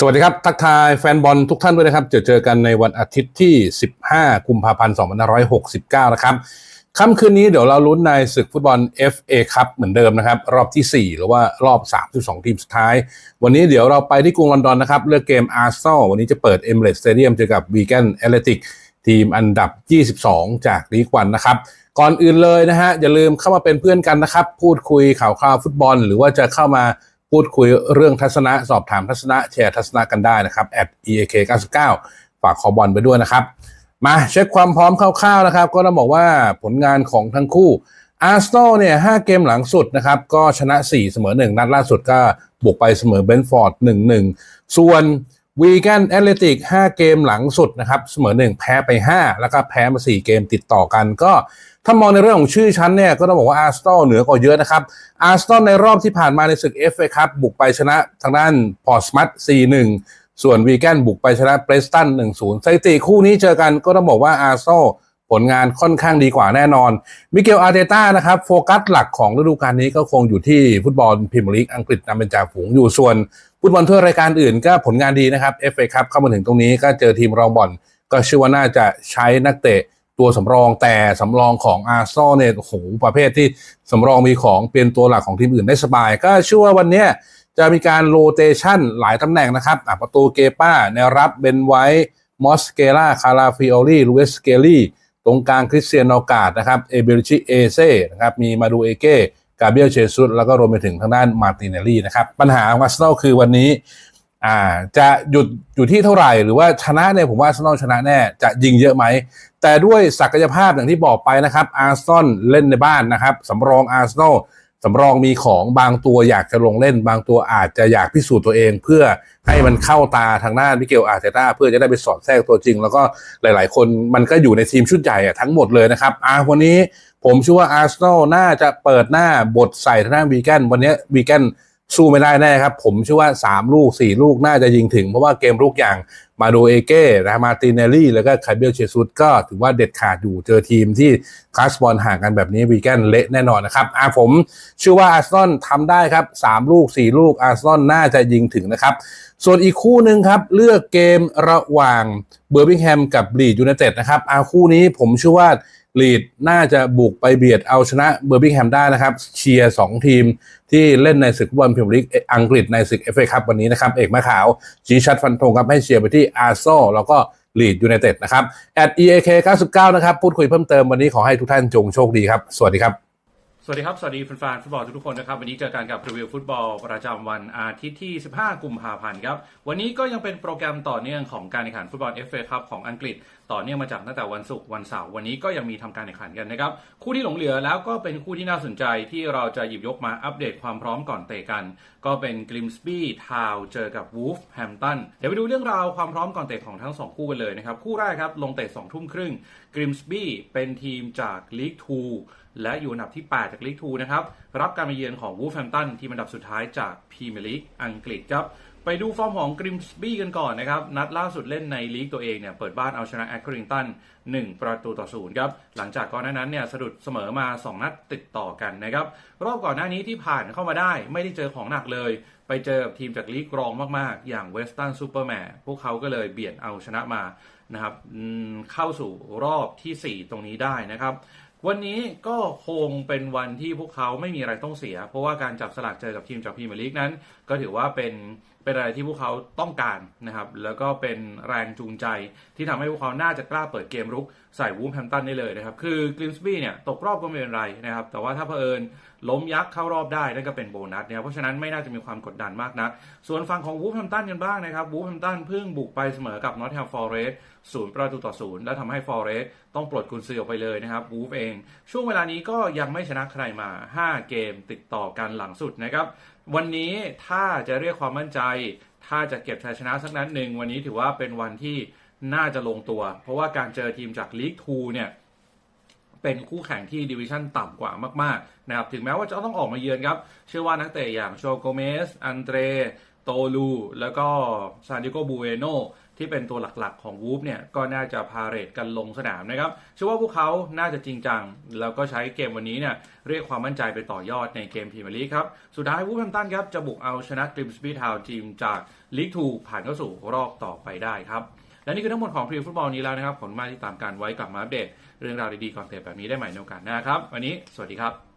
สวัสดีครับ ทักทายแฟนบอลทุกท่านด้วยนะครับ เจอเจอกันในวันอาทิตย์ที่ 15 กุมภาพันธ์ 2569 นะครับค่ำคืนนี้เดี๋ยวเราลุ้นในศึกฟุตบอล FA ครับเหมือนเดิมนะครับ รอบที่ 4 หรือว่ารอบ 32 ทีมสุดท้าย วันนี้เดี๋ยวเราไปที่กรุงลอนดอนนะครับ เลือกเกมอาร์เซนอลวันนี้จะเปิด Emirates Stadium เจอกับวีแกนแอตเลติกทีมอันดับ 22 จากลีกวันนะครับก่อนอื่นเลยนะฮะอย่าลืมเข้ามาเป็นเพื่อนกันนะครับ พูดคุยข่าวคราวฟุตบอล หรือว่าจะเข้ามา พูดคุยเรื่องทัศนะสอบถามทัศนะแชร์ทัศนะกันได้นะครับ at eak 99ฝากคอบอลไปด้วยนะครับ มาเช็คความพร้อมคร่าวๆนะครับ ก็ต้องบอกว่าผลงานของทั้งคู่อาร์เซนอลเนี่ยห้าเกมหลังสุดนะครับ ก็ชนะ 4 เสมอ 1 นัดล่าสุดก็บุกไปเสมอเบนฟอร์ด 1-1 ส่วน วีแกนแอตเลติก5เกมหลังสุดนะครับ เสมอ 1 แพ้ไป 5 แล้วก็แพ้มา 4 เกมติดต่อกัน ก็ถ้ามองในเรื่องของชื่อชั้นเนี่ย ก็ต้องบอกว่าอาร์เซอลเหนือกว่าเยอะนะครับ อาร์เซอลในรอบที่ผ่านมาในศึก FA ครับบุกไปชนะทางด้านพอร์สมัต4-1 ส่วนวีแกนบุกไปชนะเปรสตัน1-0สถิติคู่นี้เจอกันก็ต้องบอกว่าอาร์เซอล ผลงานค่อนข้างดีกว่าแน่นอน มิเกลอาร์เตต้านะครับโฟกัสหลักของฤดูกาลนี้ก็คงอยู่ที่ฟุตบอลพรีเมียร์ลีกอังกฤษนำเป็นจ่าฝูงอยู่ส่วน ฟุตบอลทั่วรายการอื่นก็ผลงานดีนะครับ FA ครับเข้ามาถึงตรงนี้ก็เจอทีมรองบอลก็เชื่อว่าน่าจะใช้นักเตะตัวสำรองแต่สำรองของอาร์ซอลเนี่ยโอ้โหประเภทที่สำรองมีของเป็นตัวหลักของทีมอื่นได้สบาย ก็เชื่อว่าวันนี้จะมีการโรเตชันหลายตำแหน่งนะครับประตูเกป้าแนวรับเบนไวท์มอสเกล่าคาราฟิโอลีลูเอสเกลี่ ตรงกลางคริสเตียนอกาดนะครับเอเบริชิเอเซ่นะครับมีมาดูเอเก้กาเบรียลเชซุสแล้วก็รวมไปถึงทางด้านมาร์ติเนลลี่นะครับ ปัญหาของอาร์เซนอลคือวันนี้อ่าจะหยุดอยู่ที่เท่าไหร่ หรือว่าชนะเนี่ยผมว่าอาร์เซนอลชนะแน่ จะยิงเยอะไหม แต่ด้วยศักยภาพอย่างที่บอกไปนะครับอาร์เซนอลเล่นในบ้านนะครับสำรองอาร์เซนอล สำรองมีของบางตัวอยากจะลงเล่น บางตัวอาจจะอยากพิสูจน์ตัวเอง เพื่อให้มันเข้าตาทางด้านมิเกลอาร์เตต้าเพื่อจะได้ไปสอดแทรกตัวจริง แล้วก็หลาย ๆ คนมันก็อยู่ในทีมชุดใหญ่อะทั้งหมดเลยนะครับอ่าวันนี้ผมเชื่อว่าอาร์เซนอลน่าจะเปิดหน้าบทใส่ทางด้านวีแกนวันนี้วีแกน สู้ไม่ได้แน่ครับ ผมเชื่อว่า 3 ลูก 4 ลูกน่าจะยิงถึง เพราะว่าเกมลูกอย่างมาโดเอเก้นะมาตินเนลลี่แล้วก็ไคเบลเชซุสก็ถือว่าเด็ดขาดอยู่เจอทีมที่คลาสบอลห่างกันแบบนี้วีแกนเละแน่นอนนะครับอ่าผมเชื่อว่าอาร์เซนอลทำได้ครับ 3 ลูก 4 ลูกอาร์เซนอลน่าจะยิงถึงนะครับ ส่วนอีกคู่หนึ่งครับ เลือกเกมระหว่างเบอร์บิงแฮมกับลีดยูไนเต็ดนะครับอาคู่นี้ผมเชื่อว่า ลีดน่าจะบุกไปเบียดเอาชนะเบอร์บิงแฮมได้นะครับ เชียร์2ทีมที่เล่นในศึกฟุตบอลพรีเมียร์ลีกอังกฤษในศึกเอฟเอคัพวันนี้นะครับ เอกมะขาว ชี้ชัดฟันธงครับให้เชียร์ไปที่อาร์โซอลแล้วก็ลีดยูไนเต็ดนะครับ at eak 99 นะครับ พูดคุยเพิ่มเติมวันนี้ขอให้ทุกท่านจงโชคดีครับ สวัสดีครับ สวัสดีครับ สวัสดีแฟนๆฟุตบอลทุกๆคนนะครับ วันนี้เจอกันกับพรีวิวฟุตบอลประจำวันอาทิตย์ที่ 15 กุมภาพันธ์ครับ วันนี้ก็ยังเป็นโปรแกรมต่อเนื่องของการแข่งขันฟุตบอล FA ครับของอังกฤษ ต่อเนื่องมาจากตั้งแต่วันศุกร์วันเสาร์วันนี้ก็ยังมีทำการแข่งขันกันนะครับ คู่ที่หลงเหลือแล้วก็เป็นคู่ที่น่าสนใจที่เราจะหยิบยกมาอัปเดตความพร้อมก่อนเตะกัน ก็เป็นกริมสบี้ทาวเจอกับวูฟแฮมตันเดี๋ยวไปดูเรื่องราวความพร้อมก่อนเตะของทั้งสองคู่กันเลยนะครับคู่แรกครับลงเตะ2ทุ่มครึ่งกริมสบี้เป็นทีมจากลีก2และอยู่อันดับที่ 8 จากลีก2นะครับ รับการมาเยือนของวูฟแฮมตันทีมอันดับสุดท้ายจากพรีเมียร์ลีกอังกฤษครับ ไปดูฟอร์มของกริมสบี้กันก่อนนะครับ นัดล่าสุดเล่นในลีกตัวเองเนี่ย เปิดบ้านเอาชนะแอคคริงตัน1 ประตูต่อศูนย์ครับ หลังจากก่อนหน้านั้นเนี่ยสะดุดเสมอมา 2 นัดติดต่อกันนะครับ รอบก่อนหน้านี้ที่ผ่านเข้ามาได้ไม่ได้เจอของหนักเลย ไปเจอกับทีมจากลีกรองมากๆ อย่างเวสตันซูเปอร์แมร์พวกเขาก็เลยเบียดเอาชนะมานะครับเข้าสู่รอบที่ 4 ตรงนี้ได้นะครับ วันนี้ก็คงเป็นวันที่พวกเขาไม่มีอะไรต้องเสีย เพราะว่าการจับสลากเจอกับทีมจากพรีเมียร์ลีกนั้น ก็ถือว่าเป็นเป็นอะไรที่พวกเขาต้องการนะครับ แล้วก็เป็นแรงจูงใจที่ทำให้พวกเขาน่าจะกล้าเปิดเกมรุกใส่วูฟแฮมตันได้เลยนะครับ คือกริมสบี้เนี่ยตกรอบก็ไม่เป็นไรนะครับ แต่ว่าถ้าเผอิญล้มยักษ์เข้ารอบได้นั่นก็เป็นโบนัสเนะครับเพราะฉะนั้นไม่น่าจะมีความกดดันมากนัก ส่วนฝั่งของวูฟแฮมตันกันบ้างนะครับวูฟแฮมตันเพิ่งบุกไปเสมอกับนอตแฮมฟอร์เรสศูนย์ประตูต่อศูนย์และทำให้ฟอร์เรสต์ต้องปลดกุนซือออกไปเลยนะครับวูฟเอง ช่วงเวลานี้ก็ยังไม่ชนะใครมา 5 เกมติดต่อกันหลังสุดนะครับ วันนี้ถ้าจะเรียกความมั่นใจ ถ้าจะเก็บชัยชนะสักนัดหนึ่งวันนี้ถือว่าเป็นวันที่น่าจะลงตัว เพราะว่าการเจอทีมจากลีกทูเนี่ยเป็นคู่แข่งที่ดิวิชั่นต่ำกว่ามากๆนะครับถึงแม้ว่าจะต้องออกมาเยือนครับ เชื่อว่านักเตะอย่างโชโกเมส อันเตรโตลู แล้วก็ซานดิโกบูเอโน ที่เป็นตัวหลักๆของวูฟเนี่ยก็น่าจะพาเรตกันลงสนามนะครับเชื่อว่าพวกเขาน่าจะจริงจัง แล้วก็ใช้เกมวันนี้เนี่ยเรียกความมั่นใจไปต่อยอดในเกมพรีเมียร์ลีกครับ สุดท้ายวูฟแฮมตันครับจะบุกเอาชนะกริมสปีทาวทีมจากลีกทูผ่านเข้าสู่รอบต่อไปได้ครับและนี่คือทั้งหมดของพรีฟุตบอลนี้แล้วนะครับขอบคุณมากที่ตามการไว้กลับมาอัปเดต เรื่องราวดีๆก่อนเตะแบบนี้ได้ใหม่ในโอกาสหน้าครับ วันนี้สวัสดีครับ